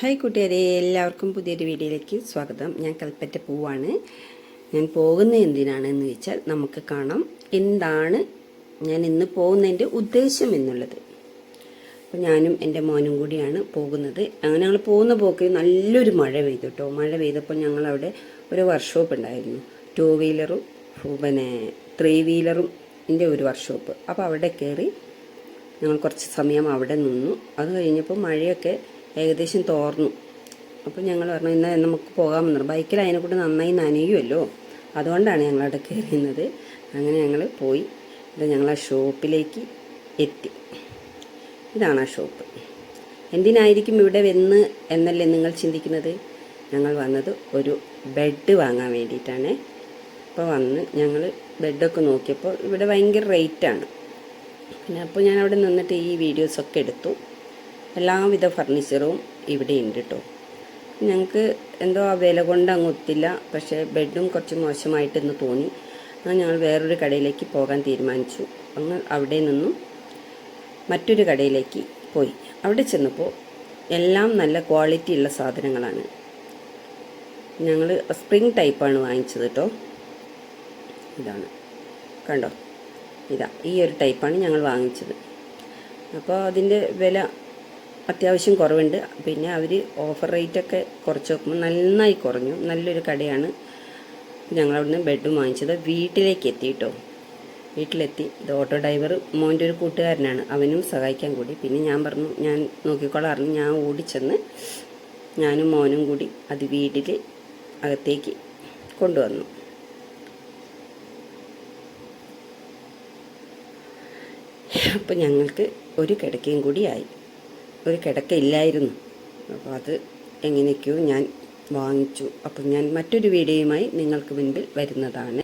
Hi കൂട്ടുകാരെ എല്ലാവർക്കും പുതിയൊരു വീഡിയോയിലേക്ക് സ്വാഗതം. ഞാൻ കൽപ്പറ്റ പൂവാണ്. ഞാൻ പോകുന്ന എന്തിനാണെന്ന് വെച്ചാൽ നമുക്ക് കാണാം എന്താണ് ഞാൻ ഇന്ന് പോകുന്നതിന്റെ ഉദ്ദേശം എന്നുള്ളത്. അപ്പോൾ ഞാനും എന്റെ മോനും കൂടിയാണ് പോകുന്നത്. അങ്ങനെ ഞങ്ങൾ പോകുന്ന പോക്കിൽ നല്ലൊരു മഴ പെയ്തു കേട്ടോ മഴ പെയ്തപ്പോൾ ഞങ്ങളവിടെ ഒരു വർക്ക്ഷോപ്പ് ഉണ്ടായിരുന്നു. ടൂ വീലറും പിന്നെ ത്രീ വീലറും എന്റെ ഒരു വർക്ക്ഷോപ്പ് അപ്പോൾ അവിടെ കയറി ഞങ്ങൾ കുറച്ച് സമയം അവിടെ നിന്നു. അത് കഴിഞ്ഞപ്പോൾ മഴയൊക്കെ ഏകദേശം തോർന്നു. അപ്പോൾ ഞങ്ങൾ പറഞ്ഞു ഇന്ന് നമുക്ക് പോകാമെന്ന് പറഞ്ഞു. ബൈക്കിൽ അതിനെ കൂടി നന്നായി നനയുമല്ലോ അതുകൊണ്ടാണ് ഞങ്ങൾ അവിടെ കയറിയുന്നത് അങ്ങനെ ഞങ്ങൾ പോയി. ഇത് ഞങ്ങൾ ആ ഷോപ്പിലേക്ക് എത്തി. ഇതാണ് ആ ഷോപ്പ്. എന്തിനായിരിക്കും ഇവിടെ വന്ന് എന്നല്ലേ നിങ്ങൾ ചിന്തിക്കുന്നത്? ഞങ്ങൾ വന്നത് ഒരു ബെഡ് വാങ്ങാൻ വേണ്ടിയിട്ടാണ്. അപ്പോൾ വന്ന് ഞങ്ങൾ ബെഡൊക്കെ നോക്കിയപ്പോൾ ഇവിടെ ഭയങ്കര റേറ്റാണ്. പിന്നെ അപ്പോൾ ഞാൻ അവിടെ നിന്നിട്ട് ഈ വീഡിയോസൊക്കെ എടുത്തു. എല്ലാവിധ ഫർണിച്ചറും ഇവിടെ ഉണ്ട് കേട്ടോ ഞങ്ങൾക്ക് എന്തോ ആ വില കൊണ്ട് അങ്ങ് ഒത്തില്ല. പക്ഷേ ബെഡും കുറച്ച് മോശമായിട്ടെന്ന് തോന്നി. അങ്ങനെ ഞങ്ങൾ വേറൊരു കടയിലേക്ക് പോകാൻ തീരുമാനിച്ചു. അങ്ങ് അവിടെ നിന്നും മറ്റൊരു കടയിലേക്ക് പോയി. അവിടെ ചെന്നപ്പോൾ എല്ലാം നല്ല ക്വാളിറ്റി ഉള്ള സാധനങ്ങളാണ്. ഞങ്ങൾ സ്പ്രിങ് ടൈപ്പാണ് വാങ്ങിച്ചത് കേട്ടോ ഇതാണ്. കണ്ടോ? ഇതാ ഈ ഒരു ടൈപ്പാണ് ഞങ്ങൾ വാങ്ങിച്ചത്. അപ്പോൾ അതിന്റെ വില അത്യാവശ്യം കുറവുണ്ട്. പിന്നെ അവർ ഓഫർ റേറ്റൊക്കെ കുറച്ച് നോക്കുമ്പോൾ നന്നായി കുറഞ്ഞു. നല്ലൊരു കടയാണ് ഞങ്ങൾ നിന്ന് ബെഡും വാങ്ങിച്ചത്. വീട്ടിലേക്ക് എത്തി കേട്ടോ വീട്ടിലെത്തി. ഇത് ഓട്ടോ ഡ്രൈവർ മോന്റെ ഒരു കൂട്ടുകാരനാണ്. അവനും സഹായിക്കാൻ കൂടി. പിന്നെ ഞാൻ പറഞ്ഞു ഞാൻ നോക്കിക്കോളാം. ഞാൻ ഓടിച്ചെന്ന് ഞാനും മോനും കൂടി അത് വീട്ടിൽ അകത്തേക്ക് കൊണ്ടുവന്നു. അപ്പോൾ ഞങ്ങൾക്ക് ഒരു കിടക്കയും കൂടി ആയി. ഒരു കിടക്കയില്ലായിരുന്നു. അപ്പോൾ അത് എങ്ങനെയൊക്കെയോ ഞാൻ വാങ്ങിച്ചു. അപ്പോൾ ഞാൻ മറ്റൊരു വീഡിയോയുമായി നിങ്ങൾക്ക് മുൻപിൽ വരുന്നതാണ്.